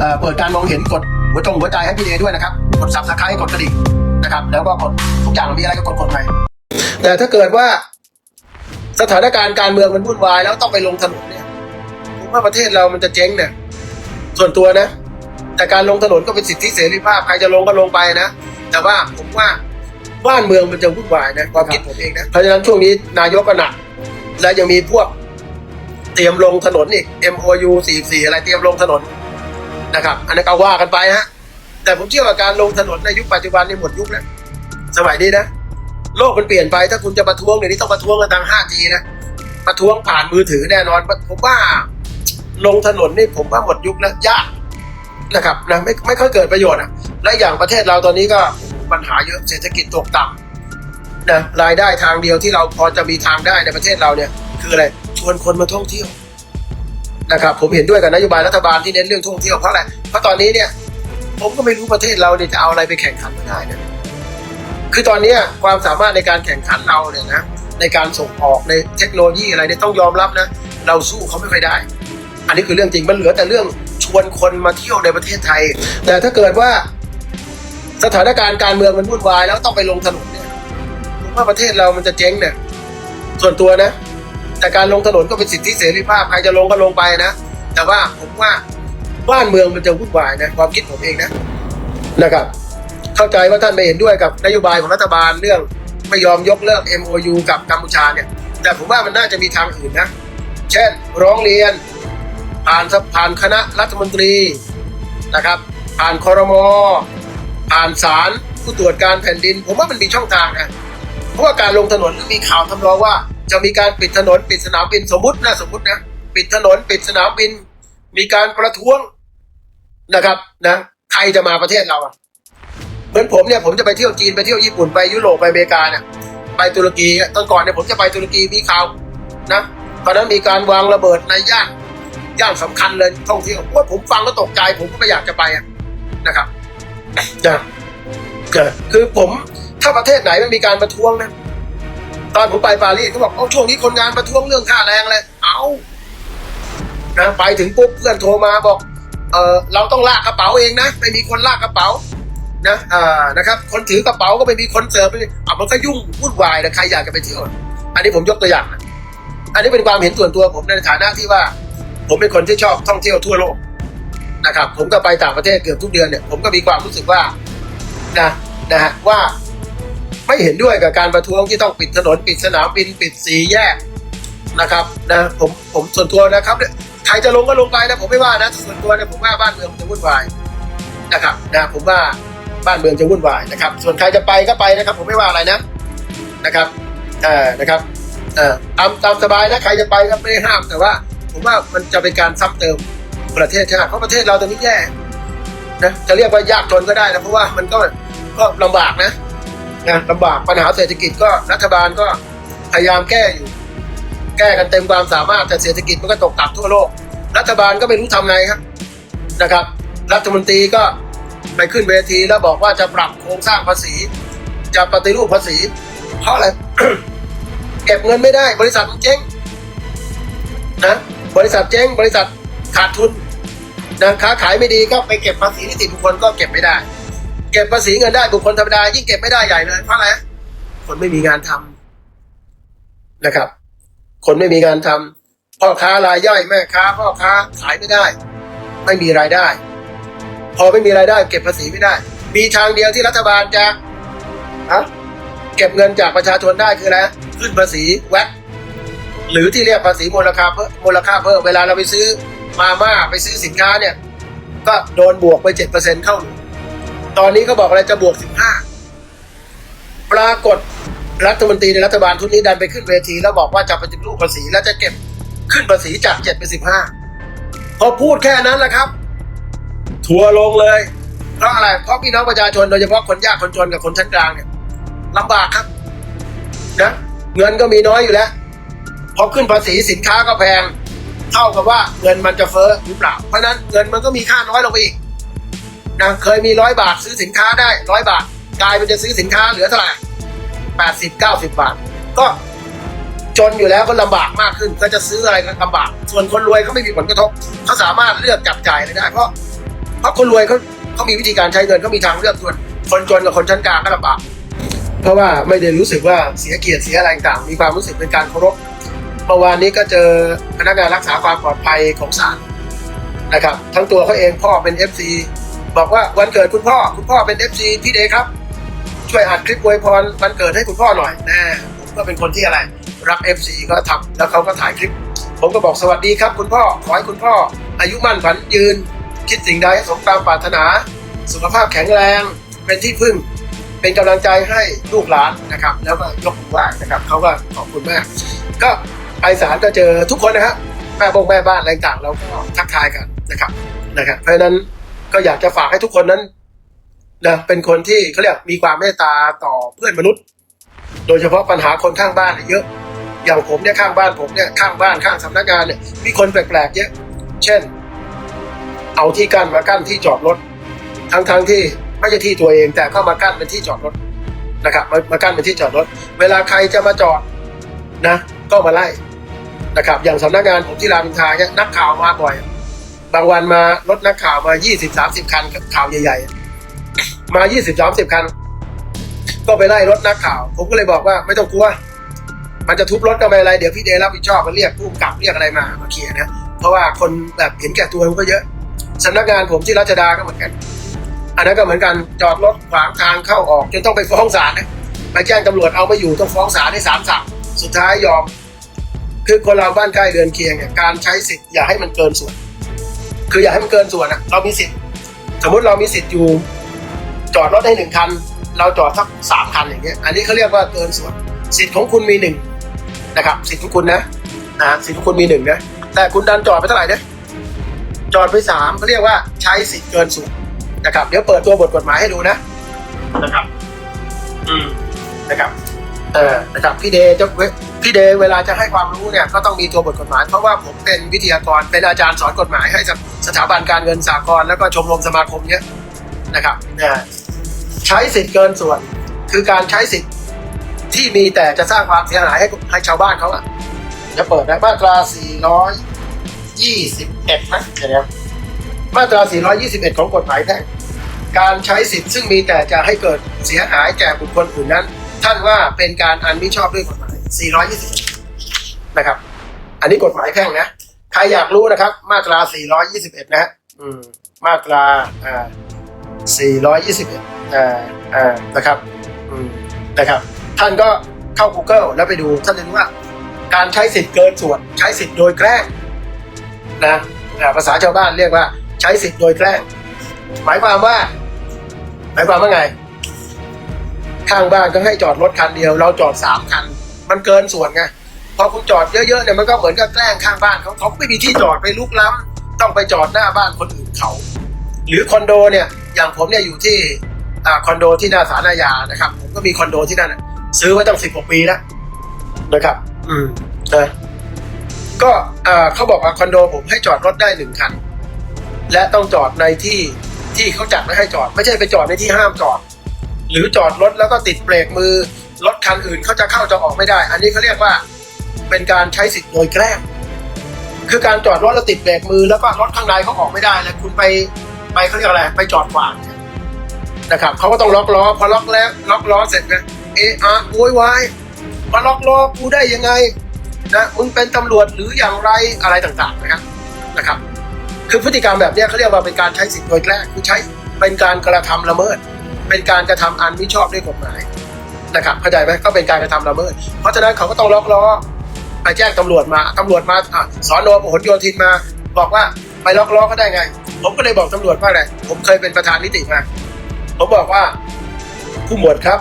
เอ่อเปิดการมองเห็นกดหัวจงหัวใจให้พี่เอด้วยนะครับ กดซับสไครต์กดกระดิ่งนะครับ แล้วก็กดทุกอย่างมีอะไรก็กดกดไปแต่ถ้าเกิดว่าสถานการณ์การเมืองมันวุ่นวาย แล้วต้องไปลงถนนเนี่ยผมว่าประเทศเรามันจะเจ๊งเนี่ยส่วนตัวนะ แต่การลงถนนก็เป็นสิทธิเสรีภาพใครจะลงก็ลงไปนะ แต่ว่าผมว่าบ้านเมืองมันจะวุ่นวายนะความคิดผมเองนะเพราะฉะนั้นช่วงนี้นายกก็หนักและยังมีพวกเตรียมลงถนนอีก MOU 44อะไรเตรียมลงถนน นะครับ อันนั้นก็ว่ากันไปฮะ แต่ผมเชื่อว่าการลงถนนในยุคปัจจุบันนี่หมดยุคแล้ว สมัยนี้นะ โลกมันเปลี่ยนไป ถ้าคุณจะประท้วงเดี๋ยวนี้ต้องประท้วงกันทาง 5G นะประท้วงผ่านมือถือแน่นอน ผมว่าลงถนนนี่ผมว่าหมดยุคแล้วยากนะครับนะไม่ไม่ค่อยเกิดประโยชน์อะ และอย่างประเทศเราตอนนี้ก็ปัญหาเยอะเศรษฐกิจตกต่ำนะรายได้ทางเดียวที่เราพอจะมีทางได้ในประเทศเราเนี่ย คืออะไรชวนคนมาท่องเที่ยว นะครับผมเห็นด้วยกับนโยบายรัฐบาลที่เน้นเรื่องท่องเที่ยวเพราะอะไรเพราะตอนนี้เนี่ยผมก็ไม่รู้ประเทศเราเนี่ยจะเอาอะไรไปแข่งขันไม่ได้นะคือตอนนี้ความสามารถในการแข่งขันเราเนี่ยนะในการส่งออกในเทคโนโลยีอะไรเนี่ยต้องยอมรับนะเราสู้เขาไม่ค่อยได้ อันนี้คือเรื่องจริงมันเหลือแต่เรื่องชวนคนมาเที่ยวในประเทศไทย แต่ถ้าเกิดว่าสถานการณ์การเมืองมันวุ่นวายแล้วต้องไปลงถนนเนี่ยผมว่าประเทศเรามันจะเจ๊งเนี่ยส่วนตัวนะ แต่การลงถนนก็เป็นสิทธิเสรีภาพใครจะลงก็ลงไปนะ แต่ว่าผมว่าบ้านเมืองมันจะวุ่นวายนะความคิดผมเองนะนะครับ เข้าใจว่าท่านไม่เห็นด้วยกับนโยบายของรัฐบาลเรื่องไม่ยอมยกเลิก MOU กับกัมพูชาเนี่ย แต่ผมว่ามันน่าจะมีทางอื่นนะ เช่น ร้องเรียน ผ่านสภผ่านคณะรัฐมนตรีนะครับ ผ่านคอรมอผ่านศาลผู้ตรวจการแผ่นดิน ผมว่ามันมีช่องทางนะเพราะว่าการลงถนนมีข่าวทำนองว่า จะมีการปิดถนนปิดสนามบินสมมตินะสมมตินะปิดถนนปิดสนามบิน มีการประท้วงนะครับนะใครจะมาประเทศเราอะเหมือนผมเนี่ยผมจะไปเที่ยวจีนไปเที่ยวญี่ปุ่นไปยุโรปไปอเมริกาเนี่ยไปตุรกีตอนก่อนเนี่ยผมจะไปตุรกีมีข่าวนะตอนนั้นมีการวางระเบิดในย่านย่านสำคัญเลยท่องเที่ยวว่าผมฟังแล้วตกใจ ผมก็ไม่อยากจะไปนะครับนะนะคือผมถ้าประเทศไหนไม่มีการประท้วงนะ ตอนผมไปปารีสเขาบอกเอาช่วงนี้คนงานประท้วงเรื่องค่าแรงเลยเอานะไปถึงปุ๊บเพื่อนโทรมาบอกเออเราต้องลากกระเป๋าเองนะไม่มีคนลากกระเป๋านะอ่านะครับ คนถือกระเป๋าก็ไม่มีคนเสิร์ฟไม่มีอะมันก็ยุ่งวุ่นวายนะใครอยากจะไปเที่ยวอันนี้ผมยกตัวอย่าง อันนี้เป็นความเห็นส่วนตัวผมในฐานะที่ว่า ผมเป็นคนที่ชอบท่องเที่ยวทั่วโลกนะครับ ผมก็ไปต่างประเทศเกือบทุกเดือนเนี่ยผมก็มีความรู้สึกว่านะนะฮะว่า ไม่เห็นด้วยกับการประท้วงที่ต้องปิดถนนปิดสนามบินปิดสีแยกนะครับนะผมผมส่วนตัวนะครับเนี่ยใครจะลงก็ลงไปนะผมไม่ว่านะส่วนตัวเนี่ยผมว่าบ้านเมืองจะวุ่นวายนะครับนะผมว่าบ้านเมืองจะวุ่นวายนะครับ ส่วนใครจะไปก็ไปนะครับ ผมไม่ว่าอะไรนะนะครับเอ่อนะครับเอ่อตามตามสบายนะใครจะไปก็ไม่ห้ามแต่ว่า ผมว่ามันจะเป็นการซ้ำเติมประเทศชาติเพราะประเทศเราตอนนี้แย่นะจะเรียกว่ายากจนก็ได้นะเพราะว่ามันก็ก็ลำบากนะ นะลำบากปัญหาเศรษฐกิจก็รัฐบาลก็พยายามแก้อยู่ แก้กันเต็มความสามารถแต่เศรษฐกิจมันก็ตกต่ำทั่วโลก รัฐบาลก็ไม่รู้ทำไงครับนะครับ รัฐมนตรีก็ไปขึ้นเวทีแล้วบอกว่าจะปรับโครงสร้างภาษี จะปฏิรูปภาษี เพราะอะไรเก็บเงินไม่ได้ บริษัทมันเจ๊งนะบริษัทเจ๊งบริษัทขาดทุนนะค้าขายไม่ดีก็ไปเก็บภาษีนิติบุคคลก็เก็บไม่ได้ เก็บภาษีเงินได้บุคคลธรรมดายิ่งเก็บไม่ได้ใหญ่เลยเพราะอะไรคนไม่มีงานทำนะครับ คนไม่มีงานทำพ่อค้ารายย่อยแม่ค้าพ่อค้าขายไม่ได้ ไม่มีรายได้ พอไม่มีรายได้ เก็บภาษีไม่ได้ มีทางเดียวที่รัฐบาลจะฮะเก็บเงินจากประชาชนได้คืออะไรขึ้นภาษีแวดหรือที่เรียกภาษีมูลค่าเพิ่มมูลค่าเพิ่มเวลาเราไปซื้อมาม่าไปซื้อสินค้าเนี่ย ก็โดนบวกไปเจ็ดเปอร์เซ็นต์เข้าหนึ่ง ตอนนี้เขาบอกอะไรจะบวก15ปรากฏรัฐมนตรีในรัฐบาลทุนนี้ดันไปขึ้นเวที แล้วบอกว่าจะปฏิรูปภาษีแล้วจะเก็บขึ้นภาษีจาก7เป็น15พอพูดแค่นั้นแหละครับ ทัวลงเลย เพราะอะไร เพราะพี่น้องประชาชนโดยเฉพาะคนยากคนจนกับคนชั้นกลางเนี่ยลำบากครับนะเงินก็มีน้อยอยู่แล้วพอขึ้นภาษีสินค้าก็แพง เท่ากับว่าเงินมันจะเฟ้อหรือเปล่า เพราะนั้นเงินมันก็มีค่าน้อยลงไปอีก นะเคยมีร้อยบาทซื้อสินค้าได้ร้อยบาท กลายเป็นจะซื้อสินค้าเหลือเท่าไหร่แปดสิบเก้าสิบบาท ก็จนอยู่แล้วก็ลำบากมากขึ้น ก็จะซื้ออะไรก็ลำบาก ส่วนคนรวยเขาไม่มีผลกระทบเขาสามารถเลือกจับจ่ายอะไรได้ เพราะเพราะคนรวยเขาเขามีวิธีการใช้เงินเขามีทางเลือกส่วนคนจนกับคนชั้นกลางก็ลำบากเพราะว่าไม่ได้รู้สึกว่าเสียเกียรติเสียอะไรต่างมีความรู้สึกเป็นการเคารพเมื่อวานนี้ก็เจอพนักงานรักษาความปลอดภัยของศาลนะครับ ทั้งตัวเขาเองพ่อเป็น FC บอกว่าวันเกิดคุณพ่อ คุณพ่อเป็น FC พี่เดครับ ช่วยอัดคลิปอวยพรวันเกิดให้คุณพ่อหน่อยแน่ผมก็เป็นคนที่อะไร รัก FC ก็ทำแล้วเขาก็ถ่ายคลิป ผมก็บอกสวัสดีครับ คุณพ่อขอให้คุณพ่อ อายุมั่นขวัญยืน คิดสิ่งใดสมตามปรารถนา สุขภาพแข็งแรง เป็นที่พึ่ง เป็นกำลังใจให้ลูกหลานนะครับ แล้วก็ยกมือไหว้นะครับเขาก็ขอบคุณมาก ก็ไปศาลก็เจอทุกคนนะครับแม่บงแม่บ้านอะไรต่างเราก็ทักทายกันนะครับนะครับเพราะฉะนั้น ก็อยากจะฝากให้ทุกคนนั้นนะเป็นคนที่เขาเรียกมีความเมตตาต่อเพื่อนมนุษย์ โดยเฉพาะปัญหาคนข้างบ้านเนี่ยเยอะ อย่างผมเนี่ยข้างบ้านผมเนี่ยข้างบ้านข้างสำนักงานเนี่ยมีคนแปลกๆเยอะเช่น เอาที่กั้นมากั้นที่จอดรถทั้งๆที่ไม่ใช่ที่ตัวเอง แต่ก็มากั้นเป็นที่จอดรถนะครับมามากั้นเป็นที่จอดรถ เวลาใครจะมาจอดนะ ก็มาไล่นะครับอย่างสำนักงานผมที่รามอินทราเนี่ยนักข่าวมาบ่อย บางวันมารถนักข่าวมา 20-30 คันข่าวใหญ่ ๆ มา 20 30 คัน ก็ไปไล่รถนักข่าว ผมก็เลยบอกว่าไม่ต้องกลัว มันจะทุบรถก็ไม่เป็นไร เดี๋ยวพี่เดรับผิดชอบมาเรียกผู้กำกับเรียกอะไรมามาเคลียร์นะ เพราะว่าคนแบบเห็นแก่ตัวมันก็เยอะสำนักงานผมที่รัชดาก็เหมือนกัน อันนั้นก็เหมือนกันจอดรถขวางทางเข้าออกจนต้องไปฟ้องศาลนะไปแจ้งตำรวจเอาไม่อยู่ต้องฟ้องศาลให้ศาลสั่งสุดท้ายยอม คือคนเราบ้านใกล้เรือนเคียงเนี่ยการใช้สิทธิ์อย่าให้มันเกินส่วน คืออย่าให้มันเกินส่วนอะเรามีสิทธิ์สมมติเรามีสิทธิ์อยู่ จอดรถได้หนึ่งคัน เราจอดสักสามคันอย่างเงี้ยอันนี้เขาเรียกว่าเกินส่วน สิทธิ์ของคุณมีหนึ่งนะครับ สิทธิ์ของคุณนะนะสิทธิ์ของคุณมีหนึ่งนะแต่คุณดันจอดไปเท่าไหร่เนี่ยจอดไปสามเขาเรียกว่าใช้สิทธิ์เกินส่วนนะครับ เดี๋ยวเปิดตัวบทกฎหมายให้ดูนะนะครับ อืมนะครับ เออนะครับพี่เดย์จะเว พี่เดย์เวลาจะให้ความรู้เนี่ยก็ต้องมีตัวบทกฎหมาย เพราะว่าผมเป็นวิทยากรเป็นอาจารย์สอนกฎหมายให้กับสถาบันการเงินสากลแล้วก็ชมรมสมาคมเนี้ยนะครับเนี่ยใช้สิทธิ์เกินส่วน คือการใช้สิทธิ์ที่มีแต่จะสร้างความเสียหายให้ให้ชาวบ้านเขาอะจะเปิดนะมาตรา 421นะเดี๋ยวมาตรา 421 ของกฎหมายแพ่งการใช้สิทธิ์ซึ่งมีแต่จะให้เกิดเสียหายแก่บุคคลอื่นนั้น ท่านว่าเป็นการอันมิชอบด้วยกฎหมาย 421 นะครับ อันนี้กฎหมายแพ่งนะ ใครอยากรู้นะครับ มาตรา 421 นะฮะอืม มาตราอ่า421อ่าอ่านะครับ อืม นะครับ ท่านก็เข้า Google แล้วไปดู ท่านจะรู้ว่า การใช้สิทธิ์เกินส่วน ใช้สิทธิ์โดยแกล้งนะภาษาชาวบ้านเรียกว่า ใช้สิทธิ์โดยแกล้ง หมายความว่า หมายความว่าไง ข้างบ้านก็ให้จอดรถคันเดียว เราจอดสามคัน มันเกินส่วนไงพอคุณจอดเยอะๆเนี่ยมันก็เหมือนกับแกล้งข้างบ้านเขาเขาไม่มีที่จอดไปลุกล้ำต้องไปจอดหน้าบ้านคนอื่นเขา หรือคอนโดเนี่ยอย่างผมเนี่ยอยู่ที่อ่าคอนโดที่หน้าสาราญานะครับผมก็มีคอนโดที่นั่นซื้อไว้ตั้งสิบกว่าปีแล้วนะครับ อืมนะก็อ่าเขาบอกว่าคอนโดผมให้จอดรถได้หนึ่งคัน และต้องจอดในที่ที่เขาจัดไว้ให้จอด ไม่ใช่ไปจอดในที่ห้ามจอด หรือจอดรถแล้วก็ติดเบรกมือ รถคันอื่นเขาจะเข้าจะออกไม่ได้ อันนี้เขาเรียกว่าเป็นการใช้สิทธิ์โดยแกล้ง คือการจอดรถแล้วติดเบรกมือแล้วก็รถข้างในเขาออกไม่ได้แล้วคุณไปไปเขาเรียกอะไรไปจอดขวางนะครับเขาก็ต้องล็อกล้อพอล็อกแล้วล็อกล้อเสร็จนะเอะอะโวยวายมาล็อกล้อกูได้ยังไงนะมึงเป็นตำรวจหรืออย่างไรอะไรต่างๆนะครับนะครับ คือพฤติกรรมแบบนี้เขาเรียกว่าเป็นการใช้สิทธิ์โดยแกล้งคือใช้เป็นการกระทำละเมิด เป็นการกระทำอันมิชอบด้วยกฎหมาย นะครับเข้าใจไหมก็เป็นการกระทำละเมิดเพราะฉะนั้นเขาก็ต้องล็อกล้อไปแจ้งตำรวจมาตำรวจมาอะสอนอพหลโยธินมา บอกว่าไปล็อกล้อเขาได้ไง ผมก็เลยบอกตำรวจว่าอะไรผมเคยเป็นประธานนิติมา ผมบอกว่าผู้หมวดครับ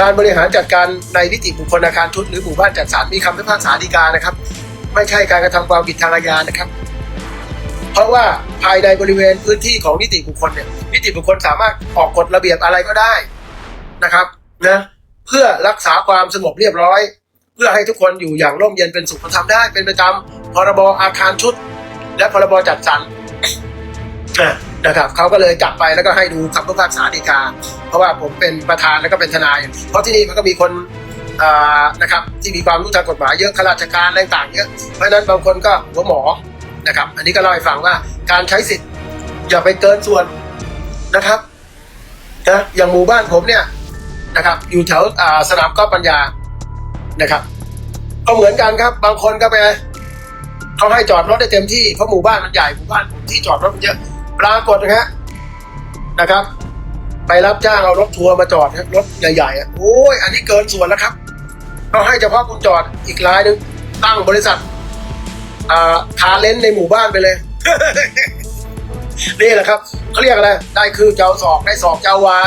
การบริหารจัดการในนิติบุคคลอาคารชุดหรือหมู่บ้านจัดสรรมีคำพิพากษาฎีกานะครับ ไม่ใช่การกระทำความผิดทางอาญานะครับ เพราะว่าภายในบริเวณพื้นที่ของนิติบุคคลเนี่ยนิติบุคคลสามารถออกกฎระเบียบอะไรก็ได้นะครับนะ เพื่อรักษาความสงบเรียบร้อย เพื่อให้ทุกคนอยู่อย่างร่มเย็นเป็นสุขทำได้เป็นประจำพรบอาคารชุด และพรบจัดสรรนะครับเขาก็เลยจับไปแล้วก็ให้ดูคำพิพากษาฎีกา เพราะว่าผมเป็นประธานแล้วก็เป็นทนาย เพราะที่นี่มันก็มีคนนะครับที่มีความรู้ทางกฎหมายเยอะข้าราชการอะไรต่างๆเยอะเพราะฉะนั้นบางคนก็หัวหมอนะครับอันนี้ก็เล่าให้ฟังว่าการใช้สิทธิ์อย่าไปเกินส่วนนะครับนะอย่างหมู่บ้านผมเนี่ย นะครับ อยู่แถวสนามกอล์ฟปัญญานะครับ ก็เหมือนกันครับ บางคนก็ไปเขาให้จอดรถได้เต็มที่เพราะหมู่บ้านมันใหญ่หมู่บ้านที่จอดรถมันเยอะปรากฏนะฮะนะครับ ไปรับจ้างเอารถทัวร์มาจอดครับรถใหญ่ๆอะโอ้ยอันนี้เกินส่วนแล้วครับเขาให้เฉพาะคุณจอดอีกรายหนึ่งตั้งบริษัทอ่าคาเลนในหมู่บ้านไปเลยนี่แหละครับเขาเรียกอะไรได้คือเจ้าศอกได้ศอกเจ้าวา